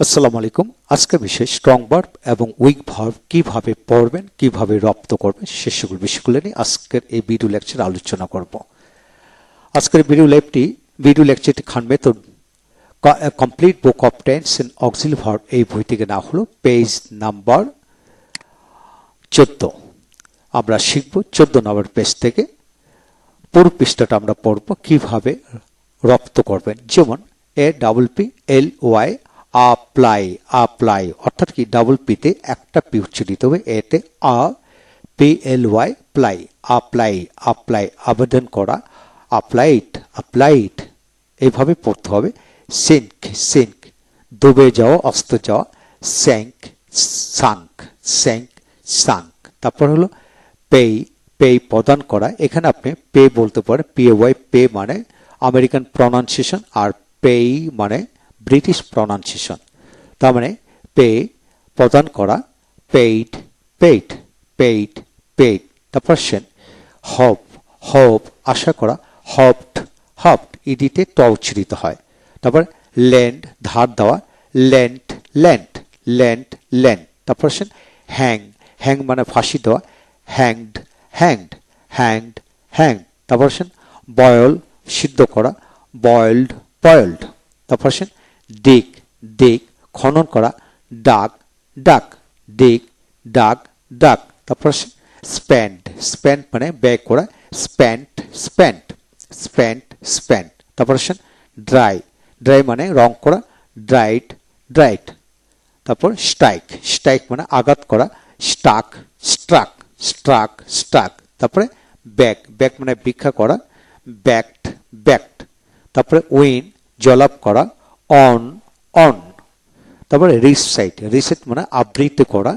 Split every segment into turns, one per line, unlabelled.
আসসালামু আলাইকুম। আজকে বিষয় স্ট্রং ভার্ব এবং উইক ভার্ব কীভাবে পড়বেন, কীভাবে রপ্ত করবেন সে সকল বিষয়গুলো নিয়ে আজকের এই ভিডিও লেকচার আলোচনা করব। আজকের ভিডিও ল্যাবটি ভিডিও লেকচারটি Khan method complete book of tense in auxiliary verb এই বই থেকে না হলো পেজ নাম্বার চোদ্দ। আমরা শিখব চোদ্দ নম্বর পেজ থেকে, পুরো পৃষ্ঠাটা আমরা পড়ব কীভাবে রপ্ত করবেন। যেমন A double P L Y apply apply অর্থাৎ কি ডাবল পিতে একটা পি উচ্চারিত হবে এতে A P L Y ply apply apply আবেদন করা অ্যাপ্লাইড অ্যাপ্লাইড এইভাবে পড়তে হবে সিঙ্ক সিঙ্ক ডুবে যাওয়া, অস্ত যাওয়া স্যাঙ্ক সাঙ্ক স্যাঙ্ক সাঙ্ক তারপর হলো পে পে প্রদান করা, এখানে আপনি পে বলতে পারেন পে ওয়াই পে মানে আমেরিকান প্রনাউন্সিয়েশন আর পে মানে ব্রিটিশ প্রনাউন্সিয়েশন। তার মানে পে, প্রদান করা, পেইড পেইড পেইড পেইড। তারপর সেন হপ হপ, আশা করা, হপড হপড, ইডিতে ট উচ্চারিত হয়। তারপর ল্যান্ড ধার দেওয়া ল্যান্ড ল্যান্ড ল্যান্ড ল্যান্ড তারপর সেন হ্যাং হ্যাং মানে ফাঁসি দেওয়া, হ্যাংড হ্যাংড হ্যাংড হ্যাংড। তারপর সেন বয়েল, সিদ্ধ করা, বয়েলড বয়েলড। তারপর সেন ডিক ডিক খনন করা, ডাক ডাক ডিক ডাক ডাক। তারপর স্প্যান্ড স্প্যান্ড মানে ব্যয় করা, স্প্যান্ট স্প্যান্ট স্প্যান্ট স্প্যান্ট। তারপর ড্রাই ড্রাই মানে রং করা ড্রাইড ড্রাইড তারপর স্ট্রাইক স্ট্রাইক মানে আঘাত করা স্টাক স্ট্রাক স্ট্রাক স্ট্রাক। তারপরে ব্যাক ব্যাক মানে ভিক্ষা করা, ব্যাকড ব্যাকড। তারপরে উইন, জলাপ করা অন অন তারপরে রিসাইট রিসাইট মানে আবৃত্তি করা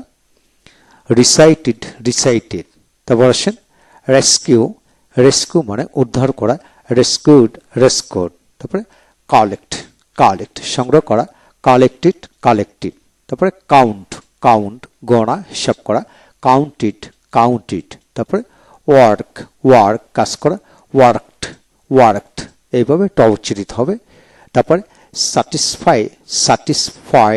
রিসাইটেড রিসাইটেড তারপর আসেন রেস্কিউ রেস্কিউ মানে উদ্ধার করা রেস্কিউড রেস্কিউড তারপরে কালেক্ট কালেক্ট সংগ্রহ করা কালেক্টেড কালেক্টেড তারপরে কাউন্ট কাউন্ট গণা, হিসাব করা কাউন্টেড কাউন্টেড তারপরে ওয়ার্ক ওয়ার্ক কাজ করা ওয়ার্কড ওয়ার্কড এইভাবে ট উচ্চারিত হবে। তারপরে স্যাটিসফাই স্যাটিসফাই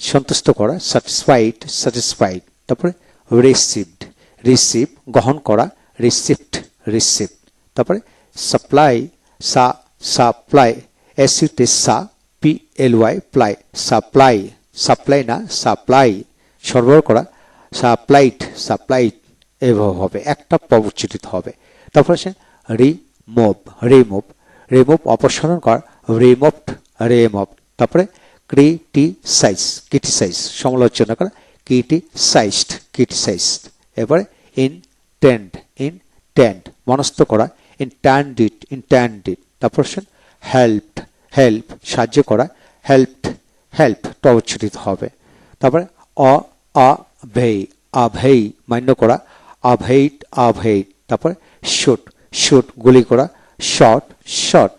সন্তুষ্ট করা স্যাটিসফাইড স্যাটিসফাইড তারপরে রিসিভড রিসিভ গ্রহণ করা রিসিপ্ট রিসিপ্ট তারপরে সাপ্লাই সা সাপ্লাই এস ইউতে সা P L Y ply supply supply না সাপ্লাই সরবরাহ করা সাপ্লাইড সাপ্লাইড এভাবে হবে, একটা পব উচ্চারিত হবে। তারপর আছে রিমুভ রিমুভ রিমুভ অপসারণ করা রিমুভড রিমুভ তারপরে ক্রিটিসাইজ ক্রিটিসাইজ সমালোচনা করা ক্রিটিসাইজড ক্রিটিসাইজড এবারে ইনটেন্ড ইনটেন্ড মনস্থ করা ইনট্যান্ডিড ইনট্যান্ডিড তারপর হেল্পড হেল্প সাহায্য করা হেল্পড হেল্প ট উচ্চারিত হবে, তারপরে অ আভেই আভেই মান্য করা আভেইট আভেইট তারপরে শুট শুট গুলি করা শট শট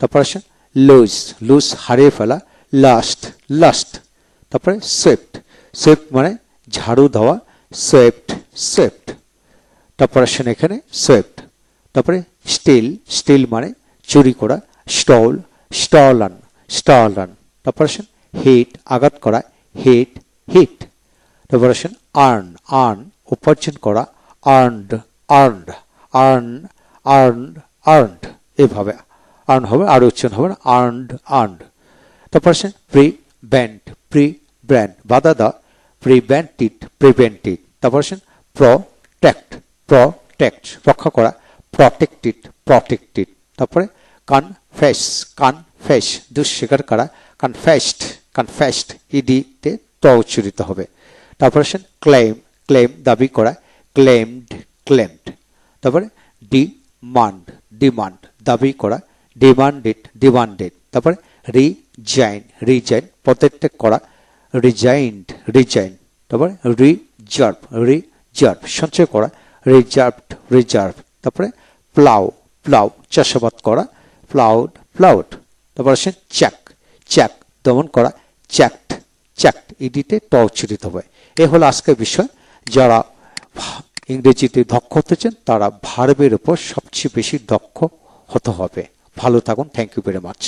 তারপর আসে লুজ লুজ হারিয়ে ফেলা লাস্ট লাস্ট তারপরে সুইফট সুইফট মানে ঝাড়ু দেওয়া সুইফট সুইফট তারপর আসেন এখানে সুইফট তারপরে স্টিল স্টিল মানে চুরি করা স্টল স্টলান স্টলান তারপর আসেন হিট আঘাত করা হিট হিট তারপর আসেন আর্ন আর্ন উপার্জন করা earned earned earn earned earned এভাবে। আর্ন হবে, আর উচ্চারণ হবে আর্নড আর্নড তারপর আসেন প্রি ব্যান্ড প্রি ব্র্যান্ড বাধা দা প্রিভেন্টিড প্রিভেন্টিড তারপর আসেন প্রটেক্ট প্রটেক্ট রক্ষা করা প্রটেক্টেড প্রটেক্টেড তারপরে কনফেস কনফেস দুঃস্বীকার করা কনফেসড কনফেসড ইডিতে ত উচ্চারিত হবে। তারপর আসেন ক্লেম ক্লেম দাবি করা ক্লেমড ক্লেমড তারপরে ডিমান্ড ডিমান্ড দাবি করা ডিমান্ডেড ডিমান্ডেড তারপরে রিজাইন রিজাইন পদত্যাগ করা রিজাইন্ড রিজাইন তারপরে রিজার্ভ রিজার্ভ সঞ্চয় করা রিজার্ভড রিজার্ভ তারপরে প্লাউ প্লাউ চাষাবাদ করা প্লাউড প্লাউড তারপর আসেন চ্যাক চ্যাক দমন করা চ্যাকড চ্যাকড ইডিতে ট উচ্চারিত হবে। এ হলো আজকের বিষয়। যারা ইংরেজিতে দক্ষ হতে চান, তারা ভার্বের উপর সবচেয়ে বেশি দক্ষ হতে হবে। ভালো থাকুন থ্যাংক ইউ ভেরি মাচ